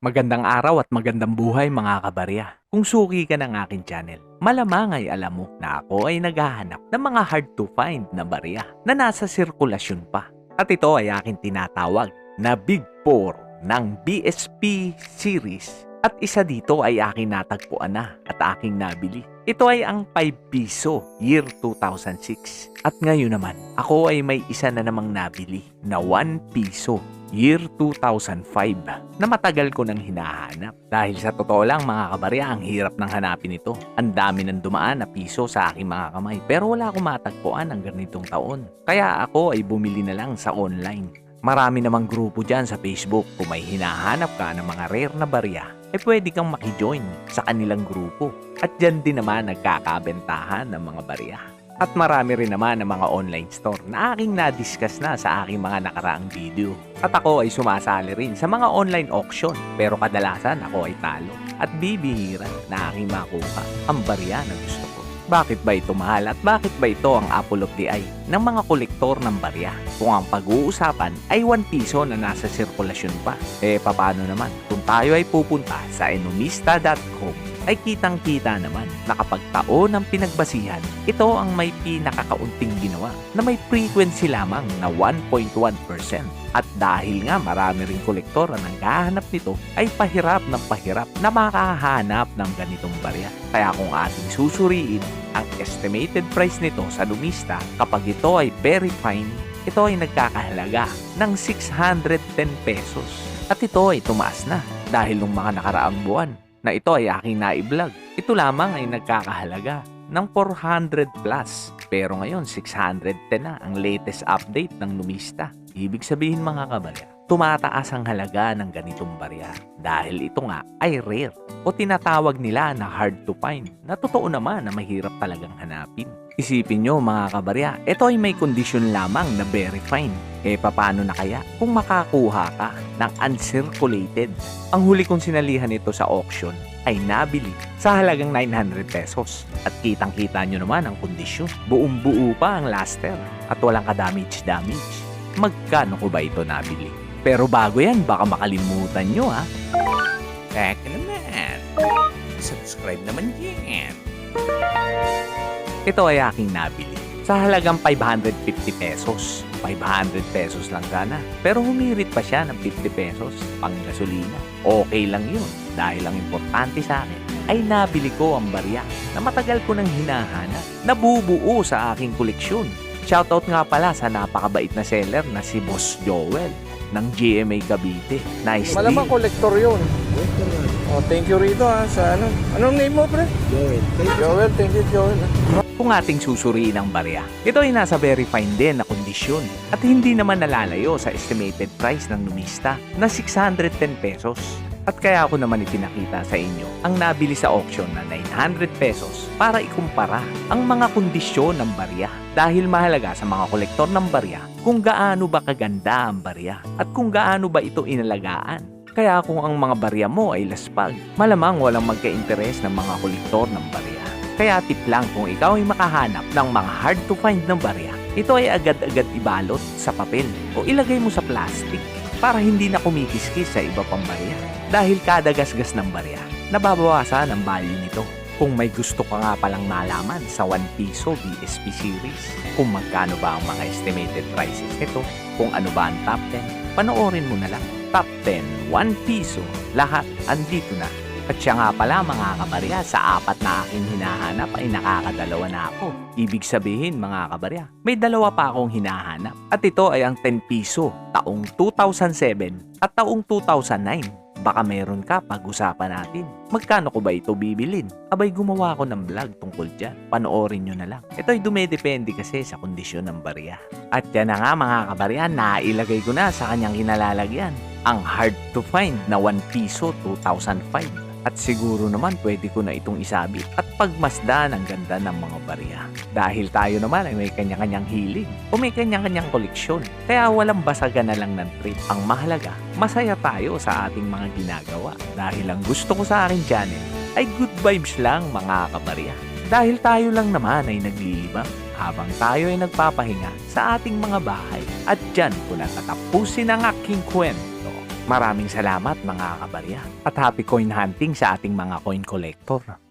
Magandang araw at magandang buhay mga kabarya. Kung suki ka ng aking channel, malamang ay alam mo na ako ay naghahanap ng mga hard to find na barya na nasa sirkulasyon pa. At ito ay aking tinatawag na Big Four ng BSP series. At isa dito ay aking natagpuan na at aking nabili. Ito ay ang 5 piso year 2006. At ngayon naman, ako ay may isa na namang nabili na 1 piso year 2005 na matagal ko nang hinahanap. Dahil sa totoo lang mga kabarya, ang hirap nang hanapin ito. Ang dami nang dumaan na piso sa aking mga kamay pero wala akong matagpuan ang ganitong taon. Kaya ako ay bumili na lang sa online. Marami namang grupo dyan sa Facebook kung may hinahanap ka ng mga rare na barya ay pwede kang makijoin sa kanilang grupo. At dyan din naman nagkakabentahan ng mga barya. At marami rin naman ng mga online store na aking na-discuss na sa aking mga nakaraang video. At ako ay sumasali rin sa mga online auction pero kadalasan ako ay talo. At bibihira na aking makuha ang barya na gusto ko. Bakit ba ito mahal at bakit ba ito ang apple of the eye ng mga kolektor ng barya? Kung ang pag-uusapan ay 1 piso na nasa sirkulasyon pa, eh paano naman kung tayo ay pupunta sa enomista.com ay kitang-kita naman na kapag taon ng pinagbasihan, ito ang may pinakakaunting ginawa na may frequency lamang na 1.1%. At dahil nga marami ring kolektor ang naghahanap nito, ay pahirap ng pahirap na makahanap ng ganitong barya. Kaya kung ating susuriin ang estimated price nito sa lumista kapag ito ay very fine, ito ay nagkakahalaga ng 610 pesos. At ito ay tumaas na dahil nung mga nakaraang buwan na ito ay aking naiblog. Ito lamang ay nagkakahalaga ng 400 plus. Pero ngayon, 610 na ang latest update ng Lumista. Ibig sabihin mga kabarya, tumataas ang halaga ng ganitong barya dahil ito nga ay rare o tinatawag nila na hard to find na totoo naman na mahirap talagang hanapin. Isipin nyo mga kabarya, ito ay may kondisyon lamang na very fine. Eh paano na kaya kung makakuha ka ng uncirculated? Ang huli kong sinalihan ito sa auction ay nabili sa halagang 900 pesos. At kitang-kita nyo naman ang kondisyon. Buong buo pa ang laster at walang ka-damage-damage. Magkano ko ba ito nabili? Pero bago yan, baka makalimutan nyo ha. Teka naman. Subscribe naman yan. Ito ay aking nabili. Sa halagang 550 pesos. 500 pesos lang sana. Pero humirit pa siya ng 50 pesos pang gasolina. Okay lang yun. Dahil ang importante sa akin ay nabili ko ang barya na matagal ko nang hinahanap. Nabubuo sa aking koleksyon. Shoutout nga pala sa napakabait na seller na si Boss Joel ng GMA Cavite. Nice Malamang deal. kolektor yun. Oh, thank you rito ha, sa ano. Anong name mo, pre? Joel. Joel, thank you, Joel. kung ating susuriin ang barya. Ito ay nasa very fine din na kondisyon at hindi naman nalalayo sa estimated price ng numista na 610 pesos. At kaya ako naman ipinakita sa inyo ang nabili sa auction na 900 pesos para ikumpara ang mga kondisyon ng barya. Dahil mahalaga sa mga kolektor ng barya kung gaano ba kaganda ang barya at kung gaano ba ito inalagaan. Kaya kung ang mga barya mo ay laspag, malamang walang magka-interes ng mga kolektor ng barya. Kaya tip lang kung ikaw ay makahanap ng mga hard to find ng barya, ito ay agad-agad ibalot sa papel o ilagay mo sa plastic para hindi na kumikiskis sa iba pang barya. Dahil kada gasgas ng barya, nababawasan ang value nito. Kung may gusto ka nga palang malaman sa 1 piso BSP series, kung magkano ba ang mga estimated prices nito, kung ano ba ang top 10, panoorin mo na lang. Top 10, 1 piso, lahat andito na. At siya nga pala mga kabarya, sa apat na aking hinahanap ay nakakadalawa na ako. Ibig sabihin mga kabarya, may dalawa pa akong hinahanap. At ito ay ang 10 piso, taong 2007 at taong 2009. Baka meron ka pag-usapan natin. Magkano ko ba ito bibilin? Abay gumawa ako ng vlog tungkol dyan. Panoorin nyo na lang. Ito ay dumedepende kasi sa kondisyon ng barya. At yan na nga mga kabarya, nailagay ko na sa kanyang kinalalagyan. Ang hard to find na 1 piso 2005. At siguro naman pwede ko na itong isabit at pagmasdan ang ganda ng mga barya. Dahil tayo naman ay may kanya-kanyang hilig o may kanya-kanyang koleksyon. Kaya walang basagan na lang ng trip. Ang mahalaga, masaya tayo sa ating mga ginagawa. Dahil ang gusto ko sa aking channel ay good vibes lang mga kabarya. Dahil tayo lang naman ay naglilibang habang tayo ay nagpapahinga sa ating mga bahay. At dyan ko na tatapusin ang aking kwento. Maraming salamat mga kabarya at happy coin hunting sa ating mga coin collector.